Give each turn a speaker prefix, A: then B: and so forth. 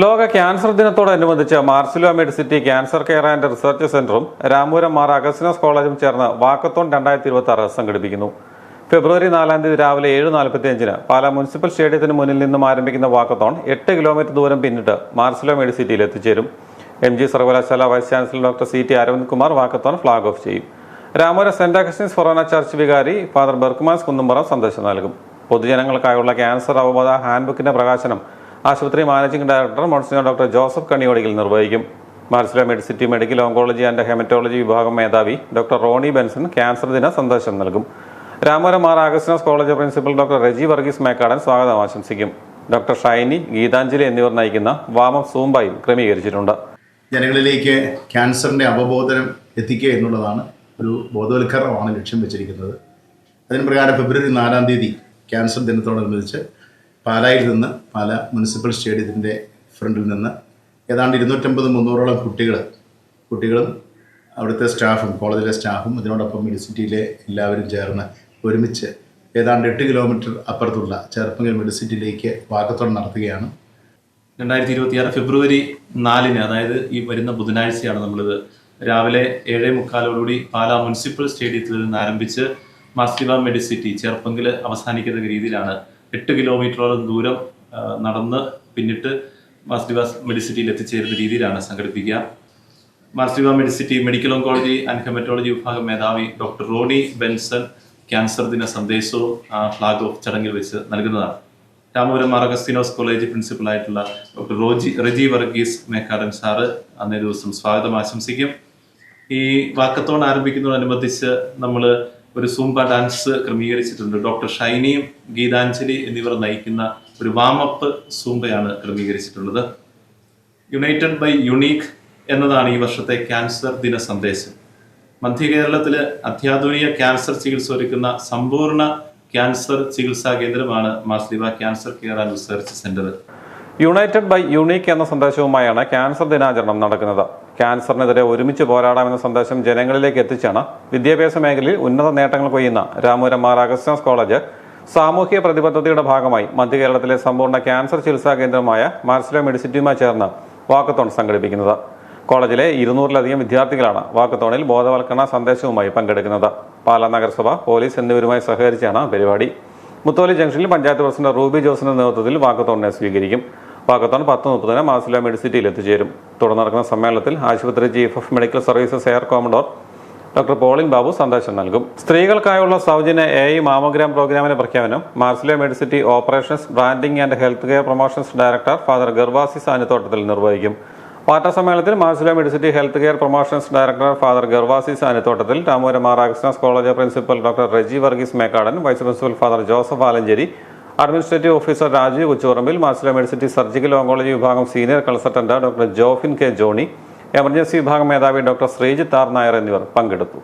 A: ലോക ക്യാൻസർ ദിനത്തോടനുബന്ധിച്ച് Marsleeva Medicity cancer care and research സെന്ററും രാമൂരം മാർ അഗസ്റ്റിനസ് കോളേജും ചേർന്ന് വാക്കത്തോൺ രണ്ടായിരത്തി ഇരുപത്തി ആറ് സംഘടിപ്പിക്കുന്നു. ഫെബ്രുവരി നാലാം തീയതി രാവിലെ ഏഴ് നാൽപ്പത്തി അഞ്ചിന് പാലാ മുനിസിപ്പൽ സ്റ്റേഡിയത്തിന് മുന്നിൽ നിന്നും ആരംഭിക്കുന്ന വാക്കത്തോൺ എട്ട് കിലോമീറ്റർ ദൂരം പിന്നിട്ട് മാർസിലോ മെഡിസിറ്റിയിൽ എത്തിച്ചേരും. എം ജി സർവകലാശാല vice chancellor doctor C T Aravind Kumar walkathon flag off ചെയ്യും. Ramapuram saint Augustine's forane church വികാരി ഫാദർ ബെർക്കുമാസ് കുന്നുംപുറം സന്ദേശം നൽകും. പൊതുജനങ്ങൾക്കായുള്ള ക്യാൻസർ അവബോധ ഹാൻഡ്ബുക്കിന്റെ പ്രകാശനം ആശുപത്രി managing director monsignor doctor Joseph Kaniyodiyil നിർവഹിക്കും. Marsleeva Medicity medical oncology and haematology വിഭാഗം മേധാവി ഡോക്ടർ റോണി ബെൻസൺ ക്യാൻസർ ദിന സന്ദേശം നൽകും. Ramapuram Mar Augusthinose college principal doctor Reji Varghese Mekkadan സ്വാഗതം ആശംസിക്കും. ഡോക്ടർ ഷൈനി ഗീതാഞ്ജലി എന്നിവർ നയിക്കുന്ന വാമം സൂമ്പായും ക്രമീകരിച്ചിട്ടുണ്ട്.
B: ജനങ്ങളിലേക്ക് ക്യാൻസറിന്റെ അവബോധനം എത്തിക്കുക എന്നുള്ളതാണ് ഒരു ബോധവൽക്കരണമാണ് ലക്ഷ്യം വെച്ചിരിക്കുന്നത്. അതിന് പ്രകാരം ഫെബ്രുവരി നാലാം തീയതി ക്യാൻസർ ദിനത്തോടനുബന്ധിച്ച് പാലായിൽ നിന്ന് പാല മുനിസിപ്പൽ സ്റ്റേഡിയത്തിന്റെ ഫ്രണ്ടിൽ നിന്ന് ഏതാണ്ട് ഇരുന്നൂറ്റമ്പത് മുന്നൂറോളം കുട്ടികൾ കുട്ടികളും അവിടുത്തെ സ്റ്റാഫും കോളേജിലെ സ്റ്റാഫും ഇതിനോടൊപ്പം മെഡിസിറ്റിയിലെ എല്ലാവരും ചേർന്ന് ഒരുമിച്ച് ഏതാണ്ട് എട്ട് കിലോമീറ്റർ അപ്പുറത്തുള്ള ചേർപ്പങ്കൽ മെഡിസിറ്റിയിലേക്ക് വാക്കത്തോടെ നടത്തുകയാണ്.
C: രണ്ടായിരത്തി ഇരുപത്തിയാറ് ഫെബ്രുവരി നാലിന് അതായത് ഈ വരുന്ന ബുധനാഴ്ചയാണ് നമ്മളിത് രാവിലെ ഏഴേ മുക്കാലോടുകൂടി പാലാ മുനിസിപ്പൽ സ്റ്റേഡിയത്തിൽ നിന്ന് ആരംഭിച്ച് മാസ്റ്റിവ മെഡിസിറ്റി ചെറുപ്പങ്കിൽ അവസാനിക്കുന്ന രീതിയിലാണ് എട്ട് കിലോമീറ്ററോളം ദൂരം നടന്ന് പിന്നിട്ട് മാസ്ലിവ മെഡിസിറ്റിയിൽ എത്തിച്ചേരുന്ന രീതിയിലാണ് സംഘടിപ്പിക്കുക. Marsleeva Medicity medical oncology and haematology വിഭാഗം മേധാവി ഡോക്ടർ റോണി ബെൻസൺ ക്യാൻസർ ദിന സന്ദേശവും ഫ്ലാഗ് ഓഫ് ചടങ്ങിൽ വെച്ച് നൽകുന്നതാണ്. രാമപുരം മാർ അഗസ്തീനോസ് കോളേജ് പ്രിൻസിപ്പലായിട്ടുള്ള ഡോക്ടർ റോജി റജി വർഗീസ് മേക്കാടൻ സാറ് അന്നേ ദിവസം സ്വാഗതം ആശംസിക്കും. ഈ വാക്കത്തോൺ ആരംഭിക്കുന്നതോടനുബന്ധിച്ച് നമ്മൾ ഒരു സൂംബ ഡാൻസ് ക്രമീകരിച്ചിട്ടുണ്ട്. ഡോക്ടർ ഷൈനിയും ഗീതാഞ്ജലി എന്നിവർ നയിക്കുന്ന ഒരു വാമപ്പ് സൂംബയാണ് ക്രമീകരിച്ചിട്ടുള്ളത്. യുണൈറ്റഡ് ബൈ യുണീക്ക് എന്നതാണ് ഈ വർഷത്തെ ക്യാൻസർ ദിന സന്ദേശം. മധ്യ കേരളത്തിലെ അത്യാധുനിക ക്യാൻസർ ചികിത്സ ഒരുക്കുന്ന സമ്പൂർണ ക്യാൻസർ ചികിത്സാ കേന്ദ്രമാണ് Marsleeva cancer care and research centre.
A: United by unique എന്ന സന്ദേശവുമായാണ് ക്യാൻസർ ദിനാചരണം നടക്കുന്നത്. ക്യാൻസറിനെതിരെ ഒരുമിച്ച് പോരാടാമെന്ന സന്ദേശം ജനങ്ങളിലേക്ക് എത്തിച്ചാണ് വിദ്യാഭ്യാസ മേഖലയിൽ ഉന്നത നേട്ടങ്ങൾ കൊയ്യുന്ന രാമപുരം മാർ അഗസ്റ്റ്യൻസ് കോളേജ് സാമൂഹിക പ്രതിബദ്ധതയുടെ ഭാഗമായി മധ്യ കേരളത്തിലെ സമ്പൂർണ ക്യാൻസർ ചികിത്സാ കേന്ദ്രമായ മാർസിലോ മെഡിസിറ്റിയുമായി ചേർന്ന് വാക്കത്തോൺ സംഘടിപ്പിക്കുന്നത്. കോളേജിലെ ഇരുന്നൂറിലധികം വിദ്യാർത്ഥികളാണ് വാക്കത്തോണിൽ ബോധവൽക്കരണ സന്ദേശവുമായി പങ്കെടുക്കുന്നത്. പാലാ നഗരസഭ പോലീസ് എന്നിവരുമായി സഹകരിച്ചാണ് പരിപാടി. മുത്തോലി ജംഗ്ഷനിൽ പഞ്ചായത്ത് പ്രസിഡന്റ് റൂബി ജോസിന്റെ നേതൃത്വത്തിൽ വാക്കത്തോണിനെ സ്വീകരിക്കും. വാക്കത്തോൺ പത്ത് മുപ്പതിന് മാസില മെഡിസിറ്റിയിൽ എത്തിച്ചേരും. തുടർന്ന് നടക്കുന്ന സമ്മേളനത്തിൽ ആശുപത്രി chief of medical services air commodore doctor Polin Babu സന്ദേശം നൽകും. സ്ത്രീകൾക്കായുള്ള സൗജന്യ എ ഐ മാമോഗ്രാം പ്രോഗ്രാമിന്റെ പ്രഖ്യാപനം Marsleeva Medicity operations branding and health care promotions director father Gervasis സാന്നിധ്യത്തോട്ടത്തിൽ നിർവഹിക്കും. വാർത്താ സമ്മേളനത്തിൽ Marsleeva Medicity health care promotions director father Gervasis സാന്നിധ്യത്തോട്ടത്തിൽ Ramapuram Mar Augusthinose college principal doctor Reji Varghese Mekkadan vice principal father Joseph Alencherry administrative officer Rajeev Kuchurambil Marsleeva Medicity surgical oncology വിഭാഗം senior consultant doctor Jofin K Johny emergency വിഭാഗം മേധാവി doctor Sreejith R Nair എന്നിവർ പങ്കെടുത്തു.